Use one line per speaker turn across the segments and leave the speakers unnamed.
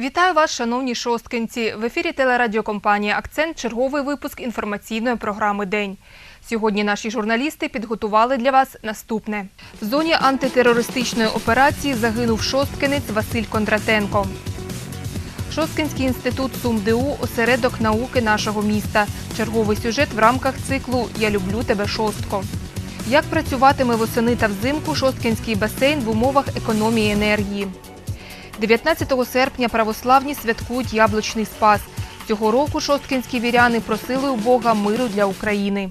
Вітаю вас, шановні шосткинці. В ефірі телерадіокомпанія Акцент. Черговий випуск інформаційної програми День. Сьогодні наші журналісти підготували для вас наступне: в зоні антитерористичної операції загинув шосткинець Василь Кондратенко. Шосткинський інститут СумДУ – осередок науки нашого міста. Черговий сюжет в рамках циклу Я люблю тебе шостко. Як працюватиме восени та взимку Шосткинський басейн в умовах економії енергії? 19 серпня православні святкують Яблучний Спас. Цього року шосткинські віряни просили у Бога миру для України.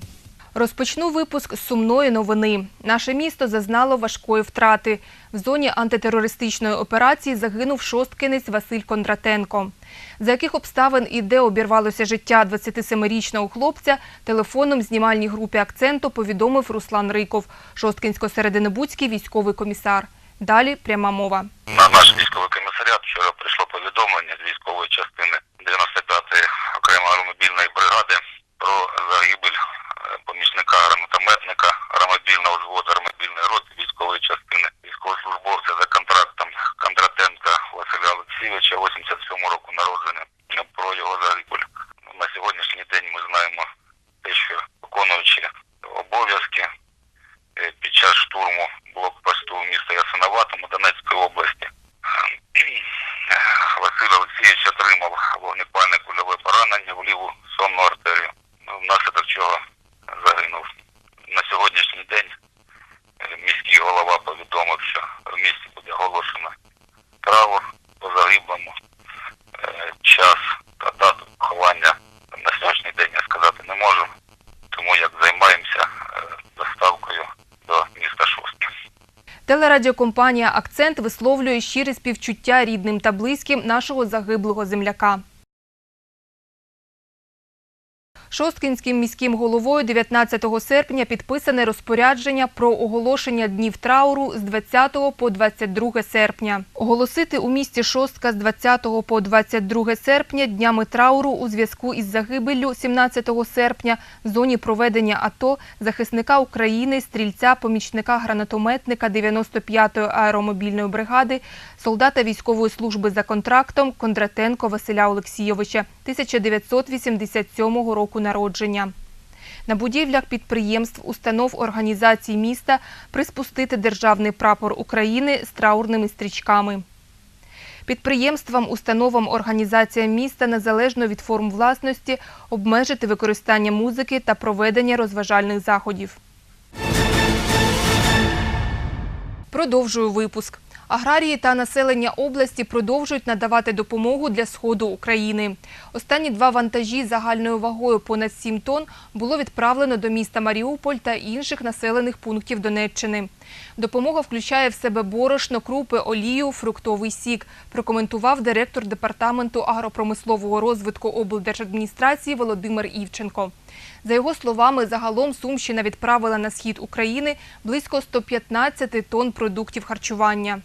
Розпочну випуск з сумної новини. Наше місто зазнало важкої втрати. В зоні антитерористичної операції загинув шосткинець Василь Кондратенко. За яких обставин і де обірвалося життя 27-річного хлопця, телефоном знімальній групі акценту повідомив Руслан Риков, шосткинсько-серединобудський військовий комісар. Далі пряма мова.
На наш військовий комісаріат вчора прийшло повідомлення з військової частини 95-ї окремої аеромобільної бригади про загибель е, помічника гранатометника аеромобільного взводу аеромобільної роти військової частини військовослужбовця за контрактом Кондратенка Василя Олексійовича 87 року народження про його загибель. На сьогоднішній день ми знаємо те, що виконуючи обов'язки е, під час штурму блокпосту міста Ясиноватому Донецької області. Василь Олексійович отримав вогнепальне кульове поранення в ліву сонну артерію, ну, внаслідок чого загинув. На сьогоднішній день е, міський голова повідомив, що в місті буде оголошено траур по загиблому. Е, Час та дату поховання на сьогоднішній день я сказати не можу, тому як займаємося е, доставкою до міста Шостки.
Телерадіокомпанія Акцент висловлює щире співчуття рідним та близьким нашого загиблого земляка. Шосткінським міським головою 19 серпня підписане розпорядження про оголошення днів трауру з 20 по 22 серпня. Оголосити у місті Шостка з 20 по 22 серпня днями трауру у зв'язку із загибеллю 17 серпня в зоні проведення АТО захисника України, стрільця, помічника гранатометника 95-ї аеромобільної бригади, солдата військової служби за контрактом Кондратенко Василя Олексійовича 1987 року народження. На будівлях підприємств, установ організацій міста приспустити державний прапор України з траурними стрічками. Підприємствам, установам, організаціям міста незалежно від форм власності обмежити використання музики та проведення розважальних заходів. Продовжую випуск. Аграрії та населення області продовжують надавати допомогу для сходу України. Останні два вантажі загальною вагою понад 7 тонн було відправлено до міста Маріуполь та інших населених пунктів Донеччини. Допомога включає в себе борошно, крупи, олію, фруктовий сік, прокоментував директор департаменту агропромислового розвитку облдержадміністрації Володимир Івченко. За його словами, загалом Сумщина відправила на схід України близько 115 тонн продуктів харчування.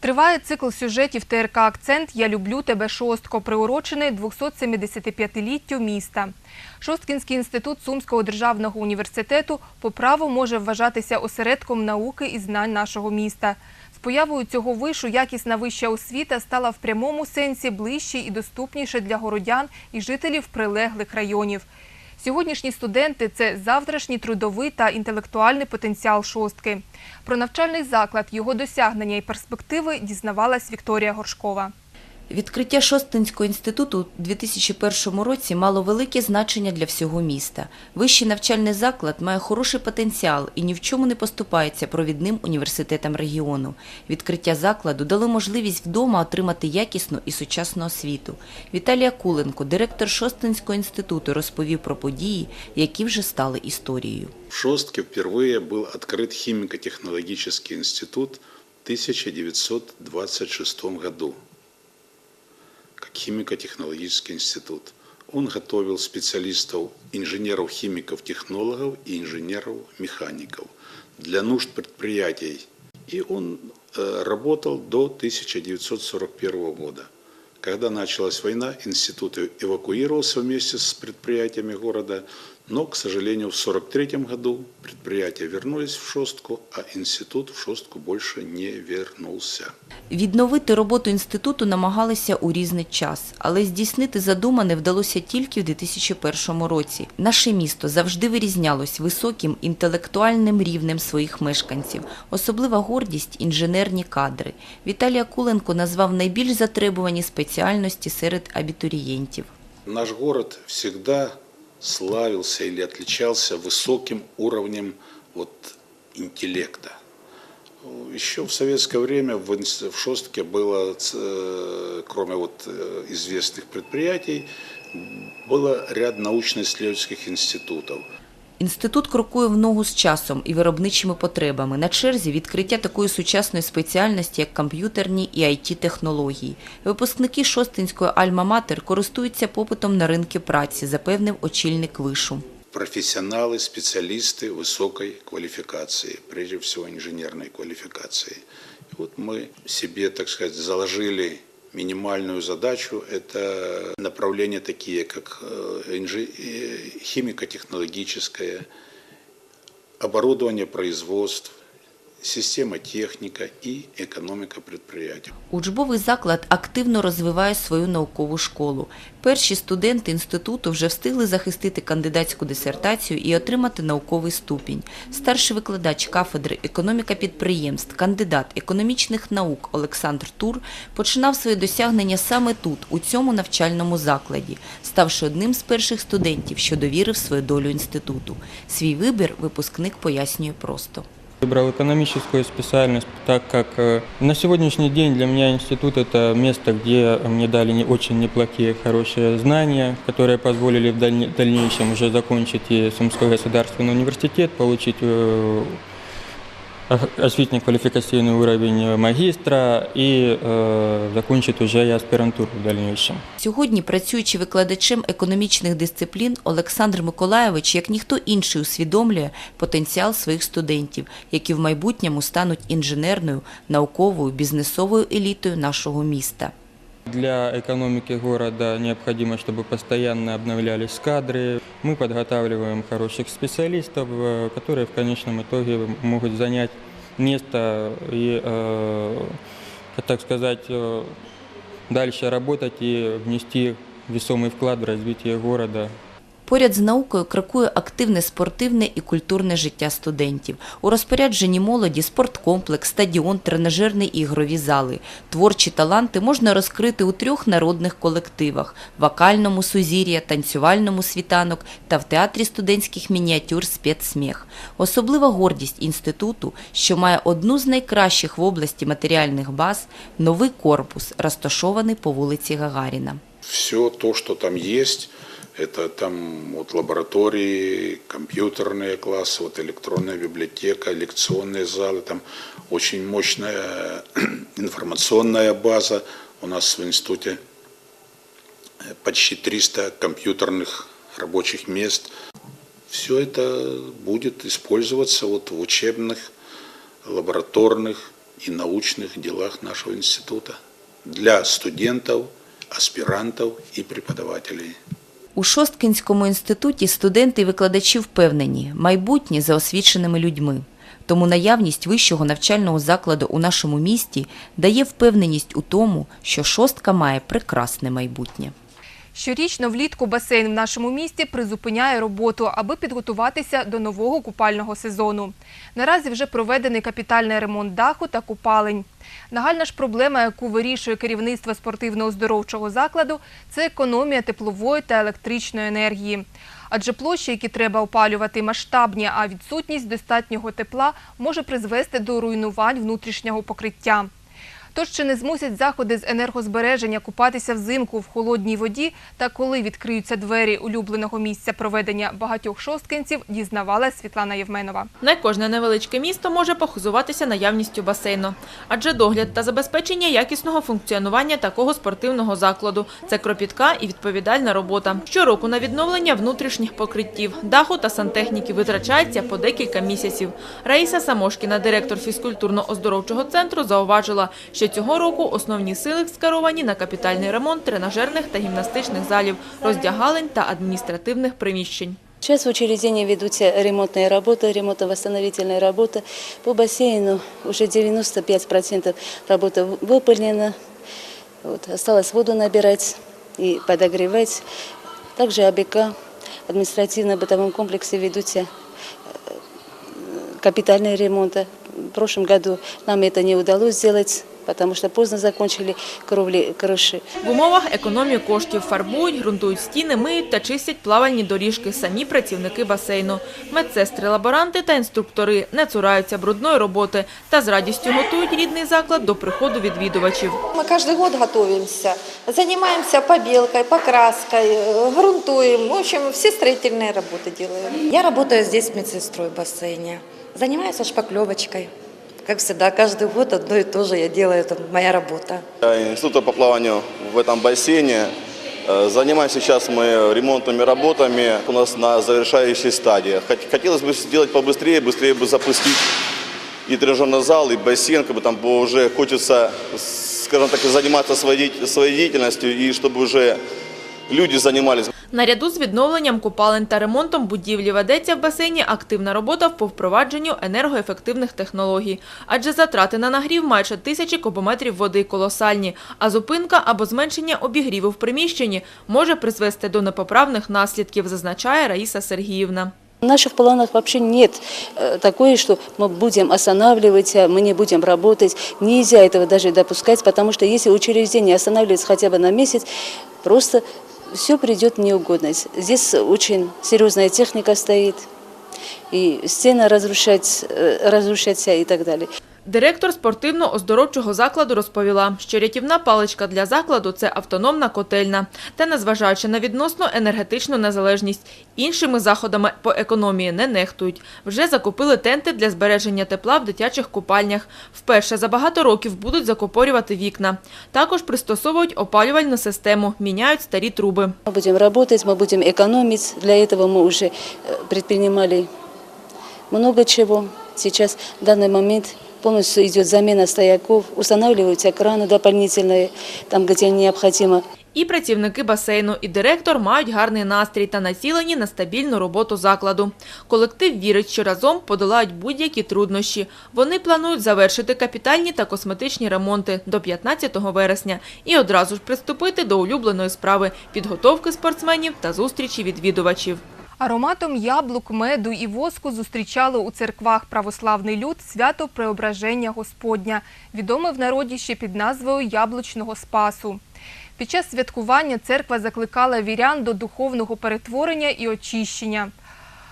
Триває цикл сюжетів ТРК Акцент Я люблю тебе шостко, приурочений 275-літтю міста. Шосткінський інститут Сумського державного університету по праву може вважатися осередком науки і знань нашого міста. З появою цього вишу якісна вища освіта стала в прямому сенсі ближче і доступніше для городян і жителів прилеглих районів. Сьогоднішні студенти це завтрашній трудовий та інтелектуальний потенціал шостки. Про навчальний заклад, його досягнення і перспективи дізнавалась Вікторія Горшкова.
Відкриття Шостинського інституту у 2001 році мало велике значення для всього міста. Вищий навчальний заклад має хороший потенціал і ні в чому не поступається провідним університетам регіону. Відкриття закладу дало можливість вдома отримати якісну і сучасну освіту. Віталія Куленко, директор Шостинського інституту, розповів про події, які вже стали історією.
В Шостке впервые был открыт химико-технологический институт в 1926 году как Химико-технологический институт. Он готовил специалистов, инженеров-химиков, технологов и инженеров-механиков для нужд предприятий. И он э, работал до 1941 года. Когда началась война, институт эвакуировался вместе с предприятиями города Но, к сожалению, в 1943 году предприятия вернулись в Шостку, а институт в Шостку больше не вернулся.
Відновити роботу інституту намагалися у різний час, але здійснити задумане вдалося тільки в 2001 році. Наше місто завжди вирізнялось високим інтелектуальним рівнем своїх мешканців. Особлива гордість – інженерні кадри. Віталій Акуленко назвав найбільш затребувані спеціальності серед абітурієнтів.
Наш город всегда славился или отличался высоким уровнем вот, интеллекта. Еще в советское время в, инс- в Шостке было, э, кроме вот э, известных предприятий, было ряд научно-исследовательских институтов.
Інститут крокує в ногу з часом і виробничими потребами. На черзі відкриття такої сучасної спеціальності, як комп'ютерні і IT-технології. Випускники Шостинської Альма-Матер користуються попитом на ринки праці, запевнив очільник вишу.
профессионалы, специалисты высокой квалификации, прежде всего инженерной квалификации. И вот мы себе, так сказать, заложили минимальную задачу. Это направления такие, как э, инжи- э, химико-технологическое, оборудование производств, система техника и экономика предприятий.
Учбовий заклад активно розвиває свою наукову школу. Перші студенти інституту вже встигли захистити кандидатську дисертацію і отримати науковий ступінь. Старший викладач кафедри економіка підприємств, кандидат економічних наук Олександр Тур починав своє досягнення саме тут, у цьому навчальному закладі, ставши одним з перших студентів, що довірив свою долю інституту. Свій вибір випускник пояснює просто.
Выбрал экономическую специальность, так как э, на сегодняшний день для меня институт – это место, где мне дали не очень неплохие, хорошие знания, которые позволили в дальне- дальнейшем уже закончить и Сумской государственный университет, получить э, освітньо-квалификационный уровень магистра и э, закончить уже и аспирантуру в дальнейшем.
Сьогодні, працюючи викладачем економічних дисциплін, Олександр Миколайович, як ніхто інший, усвідомлює потенціал своїх студентів, які в майбутньому стануть інженерною, науковою, бізнесовою елітою нашого міста.
Для экономики города необходимо, чтобы постоянно обновлялись кадры. Мы подготавливаем хороших специалистов, э, которые в конечном итоге могут занять место и, э, так сказать, э, дальше работать и внести весомый вклад в развитие города.
Поряд з наукою крокує активне спортивне і культурне життя студентів. У розпорядженні молоді спорткомплекс, стадіон, тренажерні і ігрові зали. Творчі таланти можна розкрити у трьох народних колективах – вокальному «Сузір'я», танцювальному «Світанок» та в театрі студентських мініатюр «Спецсміх». Особлива гордість інституту, що має одну з найкращих в області матеріальних баз – новий корпус, розташований по вулиці Гагаріна.
все то, что там есть, это там вот лаборатории, компьютерные классы, вот электронная библиотека, лекционные залы, там очень мощная информационная база. У нас в институте э, почти 300 компьютерных рабочих мест. Все это будет использоваться вот в учебных, лабораторных и научных делах нашего института для студентов, аспирантов и преподавателей.
У Шосткінському інституті студенти і викладачі впевнені – майбутнє за освіченими людьми. Тому наявність вищого навчального закладу у нашому місті дає впевненість у тому, що Шостка має прекрасне майбутнє.
Щорічно влітку басейн в нашому місті призупиняє роботу, аби підготуватися до нового купального сезону. Наразі вже проведений капітальний ремонт даху та купалень. Нагальна ж проблема, яку вирішує керівництво спортивно-оздоровчого закладу, це економія теплової та електричної енергії. Адже площі, які треба опалювати, масштабні, а відсутність достатнього тепла може призвести до руйнувань внутрішнього покриття. Тож чи не змусять заходи з енергозбереження купатися взимку в холодній воді та коли відкриються двері улюбленого місця проведення багатьох шосткинців, дізнавалась Світлана Євменова.
Не кожне невеличке місто може похизуватися наявністю басейну, адже догляд та забезпечення якісного функціонування такого спортивного закладу це кропітка і відповідальна робота. Щороку на відновлення внутрішніх покриттів, даху та сантехніки витрачається по декілька місяців. Раїса Самошкіна, директор фізкультурно-оздоровчого центру, зауважила, що цього року основні сили скеровані на капітальний ремонт тренажерних та гімнастичних залів, роздягалень та адміністративних приміщень.
Сейчас в учреждении ведутся ремонтные работы, ремонтно-восстановительные работы. По бассейну уже 95% работы выполнено. Вот, осталось воду набирать и подогревать. Также АБК, административно-бытовом комплексе ведутся э, капитальные ремонты. В прошлом году нам это не удалось сделать, потому что поздно закончили кровли крыши.
В умовах економії коштів фарбують, ґрунтують стіни, миють та чистять плавальні доріжки самі працівники басейну. Медсестри, лаборанти та інструктори не цураються брудної роботи та з радістю готують рідний заклад до приходу відвідувачів.
Мы каждый год готовимся, занимаемся побелкой, покраской, э, грунтуем, в общем, все строительные работы делаем.
Я работаю здесь медсестрой в бассейне. Занимаюсь шпаклевочкой. Как всегда, каждый год одно и то же я делаю, это моя работа.
Я Инструктор по плаванию в этом бассейне. Э, Занимаюсь сейчас мы ремонтными работами. У нас на завершающей стадии. Хот- Хотелось бы сделать побыстрее, быстрее бы запустить и тренажерный зал, и бассейн, как бы там уже хочется, скажем так, заниматься своей деятельностью, и чтобы уже люди занимались.
Наряду з відновленням купалень та ремонтом будівлі ведеться в басейні активна робота по впровадженню енергоефективних технологій. Адже затрати на нагрів майже тисячі кубометрів води колосальні, а зупинка або зменшення обігріву в приміщенні може призвести до непоправних наслідків, зазначає Раїса Сергіївна.
В наших планах вообще нет э, такое, что мы будем останавливаться, мы не будем работать. Нельзя этого даже допускать, потому что если учреждение останавливается хотя бы на месяц, просто все придет в неугодность. Здесь очень серьезная техника стоит, и стены разрушать, разрушаться и так далее.
Директор спортивно-оздоровчого закладу розповіла, що рятівна паличка для закладу – це автономна котельна. Та незважаючи на відносно енергетичну незалежність, іншими заходами по економії не нехтують. Вже закупили тенти для збереження тепла в дитячих купальнях. Вперше за багато років будуть закупорювати вікна. Також пристосовують опалювальну систему, міняють старі труби.
Мы будем работать, мы будем экономить. Для этого мы уже э, предпринимали много чего. Сейчас в данный момент полностью идет замена стояков, устанавливаются краны дополнительные, там, где необходимо.
І працівники басейну, і директор мають гарний настрій та націлені на стабільну роботу закладу. Колектив вірить, що разом подолають будь-які труднощі. Вони планують завершити капітальні та косметичні ремонти до 15 вересня і одразу ж приступити до улюбленої справи – підготовки спортсменів та зустрічі відвідувачів.
Ароматом яблук, меду і воску зустрічали у церквах православний люд свято Преображення Господня, відоме в народі ще під назвою Яблучного Спасу. Під час святкування церква закликала вірян до духовного перетворення і очищення.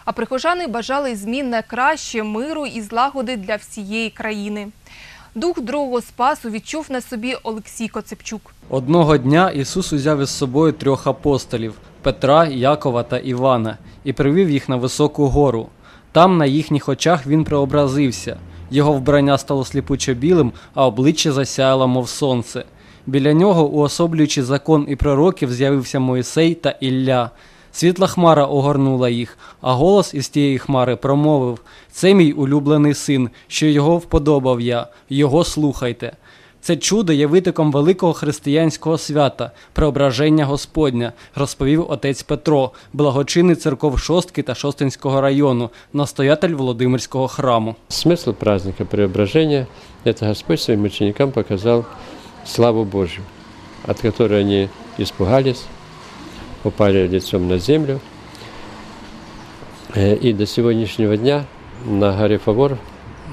А прихожани бажали змін на краще, миру і злагоди для всієї країни. Дух другого спасу відчув на собі Олексій Коцепчук.
Одного дня Ісус узяв із собою трьох апостолів Петра, Якова та Івана і привів їх на високу гору. Там на їхніх очах він преобразився. Його вбрання стало сліпуче білим, а обличчя засяяло, мов сонце. Біля нього, уособлюючи закон і пророків, з'явився Моїсей та Ілля. Світла хмара огорнула їх, а голос із тієї хмари промовив: Це мій улюблений син, що його вподобав я, його слухайте. Це чудо є витоком великого християнського свята, преображення Господня, розповів отець Петро, благочинний церков Шостки та Шостинського району, настоятель Володимирського храму.
Смысл праздника преображения – это Господь своим ученикам показал славу Божью, от которой они испугались, упали лицом на землю. Э, И до сегодняшнего дня на горе Фавор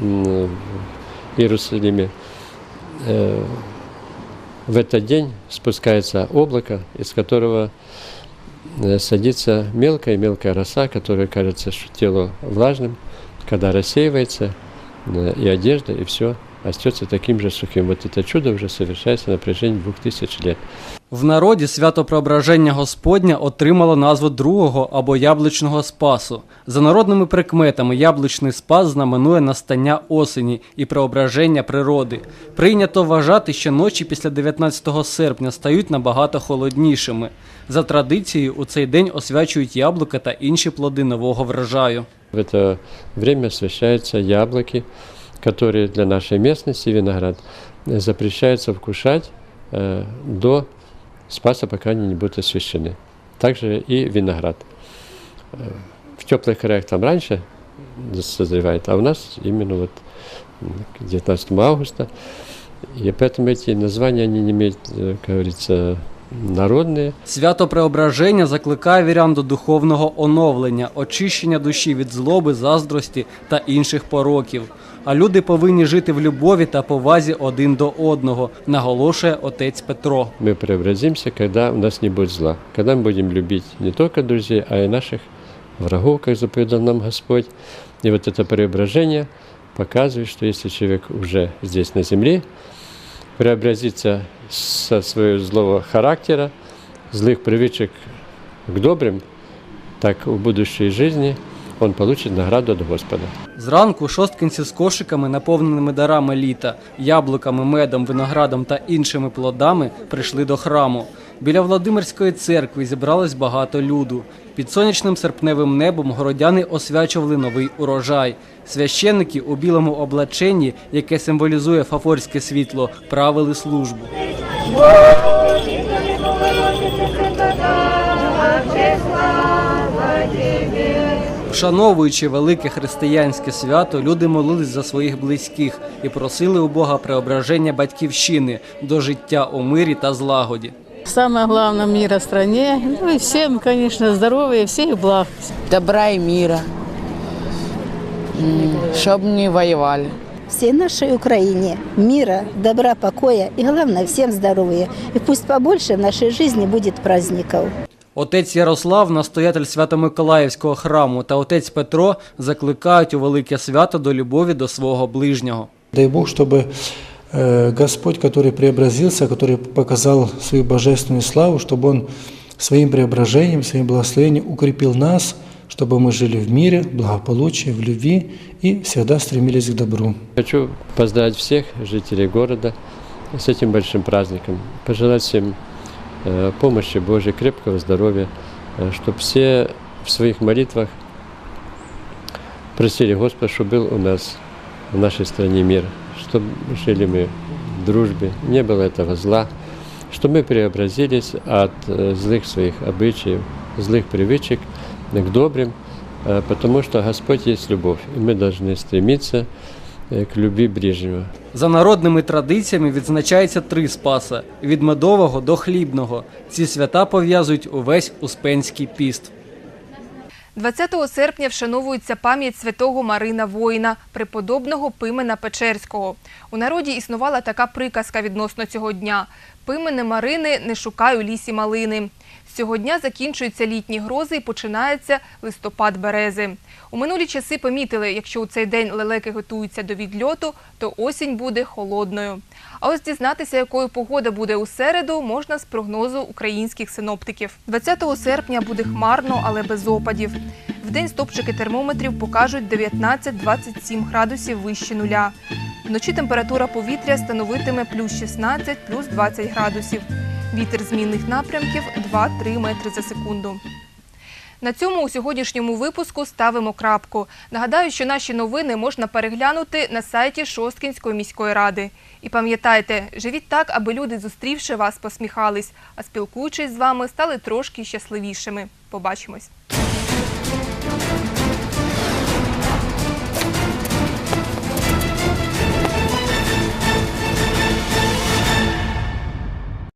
м, в Иерусалиме э, в этот день спускается облако, из которого э, садится мелкая-мелкая роса, которая кажется телу влажным, когда рассеивается, э, и одежда, и все остается таким же сухим. Вот это чудо уже совершается на протяжении двух тысяч лет.
В народі свято Преображення Господня отримало назву другого або яблучного спасу. За народними прикметами яблучний спас знаменує настання осені і преображення природи. Прийнято вважати, що ночі після 19 серпня стають набагато холоднішими. За традицією, у цей день освячують яблука та інші плоди нового врожаю.
В это время освящаются яблоки, которые для нашей местности, виноград, э, запрещается вкушать э, до Спаса, пока они не будут освящены. Также и виноград. Э, в теплых краях там раньше созревает, а у нас именно вот м, к 19 августа. И поэтому эти названия, они не имеют, э, как говорится, народные.
Свято Преображення закликає вірян до духовного оновлення, очищення душі від злоби, заздрості та інших пороків. А люди повинні жити в любові та повазі один до одного, наголошує отець Петро.
Мы преобразимся, когда у нас не будет зла. Когда мы будем любить не только друзей, а и наших врагов, как заповедал нам Господь. И вот это преображение показывает, что если человек уже здесь на земле, преобразится со своего злого характера, злых привычек к добрым, так в будущей жизни он получит награду от Господа.
Зранку шосткинці з кошиками, наповненими дарами літа, яблуками, медом, виноградом та іншими плодами, прийшли до храму. Біля Владимирської церкви зібралось багато люду. Під сонячним серпневим небом городяни освячували новий урожай. Священники у білому облаченні, яке символізує фафорське світло, правили службу. Вшановуючи велике християнське свято, люди молились за своїх близьких і просили у Бога преображення батьківщини до життя у мирі та злагоді.
Самое главное мира стране. Ну и всем, конечно, здоровья, всех благ.
добра и мира, чтобы не воевали.
всей нашей Украине мира, добра, покоя и, главное, всем здоровья. И пусть побольше в нашей жизни будет праздников.
Отець Ярослав, настоятель Свято-Миколаївського храму, та отець Петро закликають у велике свято до любові до свого ближнього.
Дай Бог, чтобы э, Господь, который преобразился, который показал свою божественную славу, чтобы Он своим преображением, своим благословением укрепил нас, чтобы мы жили в мире, в благополучии, в любви и всегда стремились к добру.
Хочу поздравить всех жителей города с этим большим праздником, пожелать всем э, помощи Божьей, крепкого здоровья, чтобы все в своих молитвах просили Господа, чтобы был у нас в нашей стране мир, чтобы жили мы в дружбе, не было этого зла, чтобы мы преобразились от э, злых своих обычаев, злых привычек к добрым, э, потому что Господь есть любовь, и мы должны стремиться э, к любі ближнего.
За народними традиціями відзначається три спаса від медового до хлібного. Ці свята пов'язують увесь Успенський піст.
20 серпня вшановується пам'ять святого Марина Воїна, преподобного Пимена Печерського. У народі існувала така приказка відносно цього дня: Пимене Марини не шукай у лісі малини. З цього дня закінчуються літні грози і починається листопад берези. У минулі часи помітили, якщо у цей день лелеки готуються до відльоту, то осінь буде холодною. А ось дізнатися, якою погода буде у середу, можна з прогнозу українських синоптиків. 20 серпня буде хмарно, але без опадів. Вдень стопчики термометрів покажуть 19-27 градусів вище нуля. Вночі температура повітря становитиме плюс 16, плюс 20 градусів. Вітер змінних напрямків 2-3 метри за секунду. На цьому у сьогоднішньому випуску ставимо крапку. Нагадаю, що наші новини можна переглянути на сайті Шосткінської міської ради. І пам'ятайте, живіть так, аби люди, зустрівши вас, посміхались, а спілкуючись з вами, стали трошки щасливішими. Побачимось.